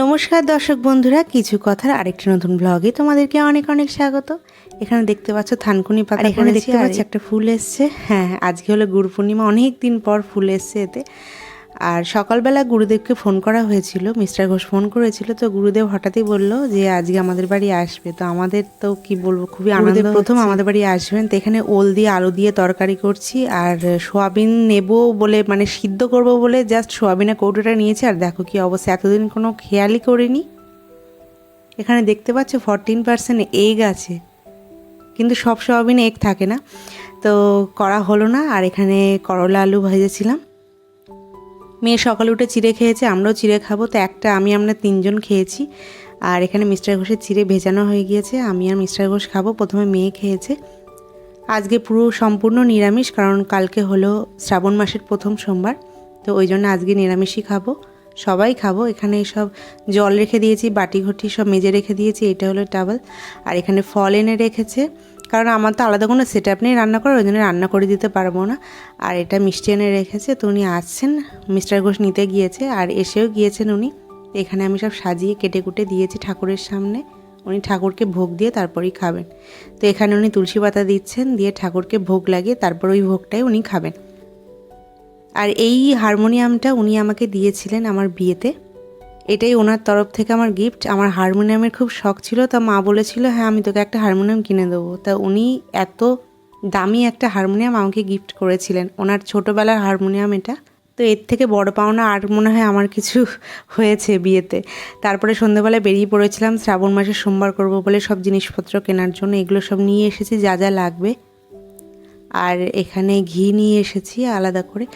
নমস্কার দর্শক বন্ধুরা কিছু কথার আরেকটি নতুন ব্লগে তোমাদেরকে অনেক অনেক স্বাগত। এখানে দেখতে পাচ্ছ থানকুনি পাতা এখানে দেখতে পাচ্ছ একটা ফুল এসছে। হ্যাঁ আজকে হলো গুরু পূর্ণিমা অনেক দিন পর ফুল এসছে এতে। আর সকালবেলা গুরুদেবকে ফোন করা হয়েছিল মিস্টার ঘোষ ফোন করেছিল তো গুরুদেব হঠাৎই বলল যে আজকে আমাদের বাড়ি আসবে। তো আমাদের তো কি বলব খুবই আনন্দ প্রথম আমাদের বাড়ি আসবেন তো এখানে ওল দিয়ে আলু দিয়ে তরকারি করছি আর সোয়াবিন নেব বলে মানে সিদ্ধ করব বলে জাস্ট সোয়াবিনের কৌটোটা নিয়েছি আর দেখো কি অবস্থা এতদিন কোনো খেয়ালই করিনি। এখানে দেখতে পাচ্ছ ফরটিন পার্সেন্ট এগ আছে কিন্তু সব সোয়াবিন এগ থাকে না। তো করা হলো না আর এখানে করলা আলু ভেজেছিলাম। মেয়ে সকালে উঠে চিড়ে খেয়েছে, আমরাও চিড়ে খাব। তো একটা আমি, আমরা তিনজন খেয়েছি। আর এখানে মিস্টার ঘোষের চিড়ে ভেজানো হয়ে গিয়েছে। আমি আর মিস্টার ঘোষ খাব, প্রথমে মেয়ে খেয়েছে। আজকে পুরো সম্পূর্ণ নিরামিষ, কারণ কালকে হলো শ্রাবণ মাসের প্রথম সোমবার। তো ওই জন্য আজকে নিরামিষই খাব। সবাই খাব। এখানে সব জল রেখে দিয়েছি, বাটি ঘটি সব মেজে রেখে দিয়েছি। এটা হলো টাবল আর এখানে ফল এনে রেখেছে। কারণ আমার তো আলাদা কোনো সেট আপ নেই রান্না করার, ওই জন্য রান্না করে দিতে পারব না। আর এটা মিষ্টি এনে রেখেছে, তো উনি আসছেন। মিস্টার ঘোষ নিতে গিয়েছে, আর এসেও গিয়েছেন উনি। এখানে আমি সব সাজিয়ে কেটে কুটে দিয়েছি ঠাকুরের সামনে। উনি ঠাকুরকে ভোগ দিয়ে তারপরেই খাবেন। তো এখানে উনি তুলসী পাতা দিচ্ছেন, দিয়ে ঠাকুরকে ভোগ লাগিয়ে তারপর ওই ভোগটাই উনি খাবেন। আর এই হারমোনিয়ামটা উনি আমাকে দিয়েছিলেন আমার বিয়েতে। এটাই ওনার তরফ থেকে আমার গিফট আমার হারমোনিয়ামের খুব শখ ছিল, তা মা বলেছিল হ্যাঁ আমি তোকে একটা হারমোনিয়াম কিনে দেবো। তা উনি এত দামি একটা হারমোনিয়াম আমাকে গিফট করেছিলেন। ওনার ছোটোবেলার হারমোনিয়াম এটা। তো এর থেকে বড় পাওনা আর মনে হয় আমার কিছু হয়েছে বিয়েতে। তারপরে সন্ধ্যেবেলায় বেরিয়ে পড়েছিলাম, শ্রাবণ মাসে সোমবার করব বলে সব জিনিসপত্র কেনার জন্য এগুলো সব নিয়ে এসেছি, যা যা লাগবে। আর এখানে ঘি নিয়ে এসেছি আলাদা করে।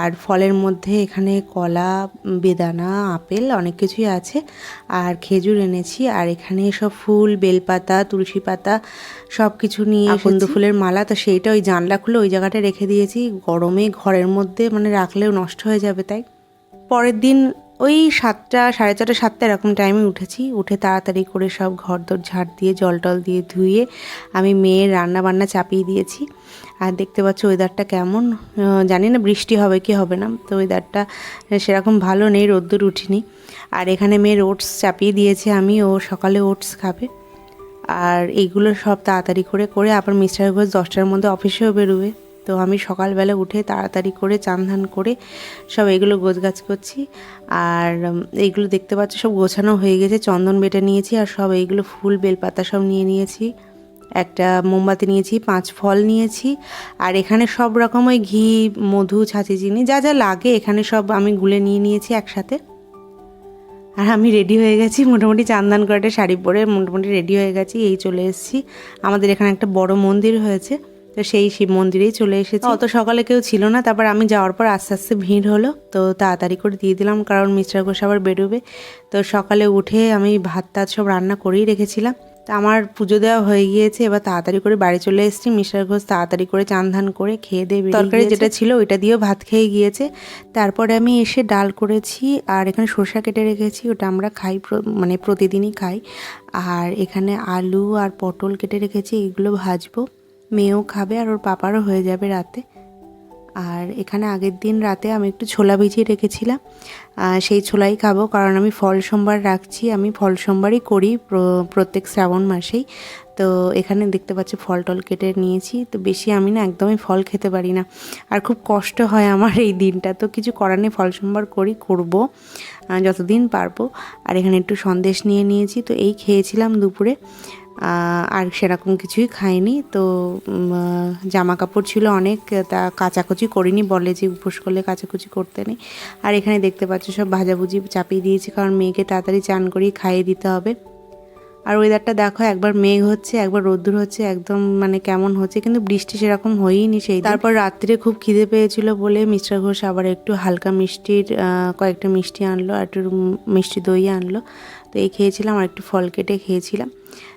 আর ফলের মধ্যে এখানে কলা বেদানা আপেল অনেক কিছুই আছে। আর খেজুর এনেছি। আর এখানে সব ফুল বেলপাতা তুলসী পাতা সব কিছু নিয়ে আকন্দ ফুলের মালা। তো সেইটা ওই জানলা খুলে ওই জায়গাটা রেখে দিয়েছি। গরমে ঘরের মধ্যে মানে রাখলেও নষ্ট হয়ে যাবে তাই। পরের দিন ওই সাতটা, সাড়ে চারটে, সাতটা এরকম টাইমে উঠেছি। উঠে তাড়াতাড়ি করে সব ঘর দর ঝাড় দিয়ে, জল টল দিয়ে ধুয়ে আমি মেয়ের রান্না বান্না চাপিয়ে দিয়েছি। আর দেখতে পাচ্ছ ওয়েদারটা কেমন? জানি না বৃষ্টি হবে কি হবে না, তো ওয়েদারটা সেরকম ভালো নেই, রোদ্দুর উঠিনি। আর এখানে মেয়ের ওটস চাপিয়ে দিয়েছে আমি, ও সকালে ওটস খাবে। আর এইগুলো সব তাড়াতাড়ি করে করে আবার মিস্টার ঘোষ দশটার মধ্যে অফিসেও বেরোবে। তো আমি সকালবেলা উঠে তাড়াতাড়ি করে চান ধান করে সব এগুলো গোছগাছ করছি। আর এইগুলো দেখতে পাচ্ছ সব গোছানো হয়ে গেছে, চন্দন বেটে নিয়েছি আর সব এইগুলো ফুল, বেলপাতা সব নিয়ে নিয়েছি। একটা মোমবাতি নিয়েছি, পাঁচ ফল নিয়েছি। আর এখানে সব রকম ওই ঘি, মধু, ছাঁচি, চিনি, যা যা লাগে এখানে সব আমি গুলে নিয়ে নিয়েছি একসাথে। আর আমি রেডি হয়ে গেছি, মোটামুটি চান্দান করে একটা শাড়ি পরে মোটামুটি রেডি হয়ে গেছি, এই চলে এসেছি। আমাদের এখানে একটা বড় মন্দির হয়েছে। তো সেই শিব মন্দিরেই চলে এসেছি। অত সকালে কেউ ছিল না তারপর আমি যাওয়ার পর আস্তে আস্তে ভিড় হলো তো তাড়াতাড়ি করে দিয়ে দিলাম কারণ মিস্টার ঘোষ আবার বেরোবে। তো সকালে উঠে আমি ভাত টাত সব রান্না করেই রেখেছিলাম। তা আমার পুজো দেওয়া হয়ে গিয়েছে এবার তাড়াতাড়ি করে বাড়ি চলে এসেছি। মিস্টার ঘোষ তাড়াতাড়ি করে চান ধান করে খেয়ে দিয়ে তরকারি যেটা ছিল ওইটা দিয়েও ভাত খেয়ে গিয়েছে। তারপরে আমি এসে ডাল করেছি আর এখানে সর্ষা কেটে রেখেছি ওটা আমরা খাই মানে প্রতিদিনই খাই। আর এখানে আলু আর পটল কেটে রেখেছি এগুলো ভাজবো। মেয়েও খাবে আর ওর পাপারও হয়ে যাবে রাতে। আর এখানে আগের দিন রাতে আমি একটু ছোলা ভিজিয়ে রেখেছিলাম। সেই ছোলাই খাব কারণ আমি ফল সোমবার রাখছি। আমি ফল সোমবারই করি প্রত্যেক শ্রাবণ মাসেই। তো এখানে দেখতে পাচ্ছি ফল টল কেটে নিয়েছি। তো বেশি আমি না একদমই ফল খেতে পারি না। আর খুব কষ্ট হয় আমার এই দিনটা। তো কিছু করার নেই, ফল সোমবার করি, করব যতদিন পারব। আর এখানে একটু সন্দেশ নিয়ে নিয়েছি। তো এই খেয়েছিলাম দুপুরে। আর সেরকম কিছুই খাইনি। তো জামা কাপড় ছিল অনেক, তা কাচাকুচি করিনি, বলে যে উপোস করলে কাচাকুচি করতে নেই। আর এখানে দেখতে পাচ্ছ সব ভাজাভুজি চাপিয়ে দিয়েছি, কারণ মেয়েকে তাড়াতাড়ি চান করেই খাইয়ে দিতে হবে। আর ওয়েদারটা দেখো, একবার মেঘ হচ্ছে, একবার রোদ্দুর হচ্ছে, একদম মানে কেমন হচ্ছে, কিন্তু বৃষ্টি সেরকম হয়ইনি সেই তারপর রাত্রে খুব খিদে পেয়েছিল বলে মিস্টার ঘোষ আবার একটু হালকা মিষ্টির কয়েকটা মিষ্টি আনলো, আর একটু মিষ্টি দই আনলো। তো এই খেয়েছিলাম, আর একটু ফল কেটে খেয়েছিলাম।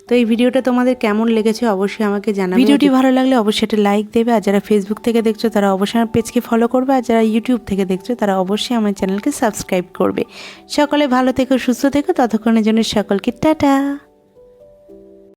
তো এই ভিডিওটা তোমাদের কেমন লেগেছে অবশ্যই আমাকে জানাবে। ভিডিওটি ভালো লাগলে অবশ্যই একটা লাইক দেবে আর যারা ফেসবুক থেকে দেখছ তারা অবশ্যই আমার পেজকে ফলো করবে আর যারা ইউটিউব থেকে দেখছ তারা অবশ্যই আমার চ্যানেলকে সাবস্ক্রাইব করবে। সকলে ভালো থেকো সুস্থ থেকো ততক্ষণের জন্য সকলকে টাটা।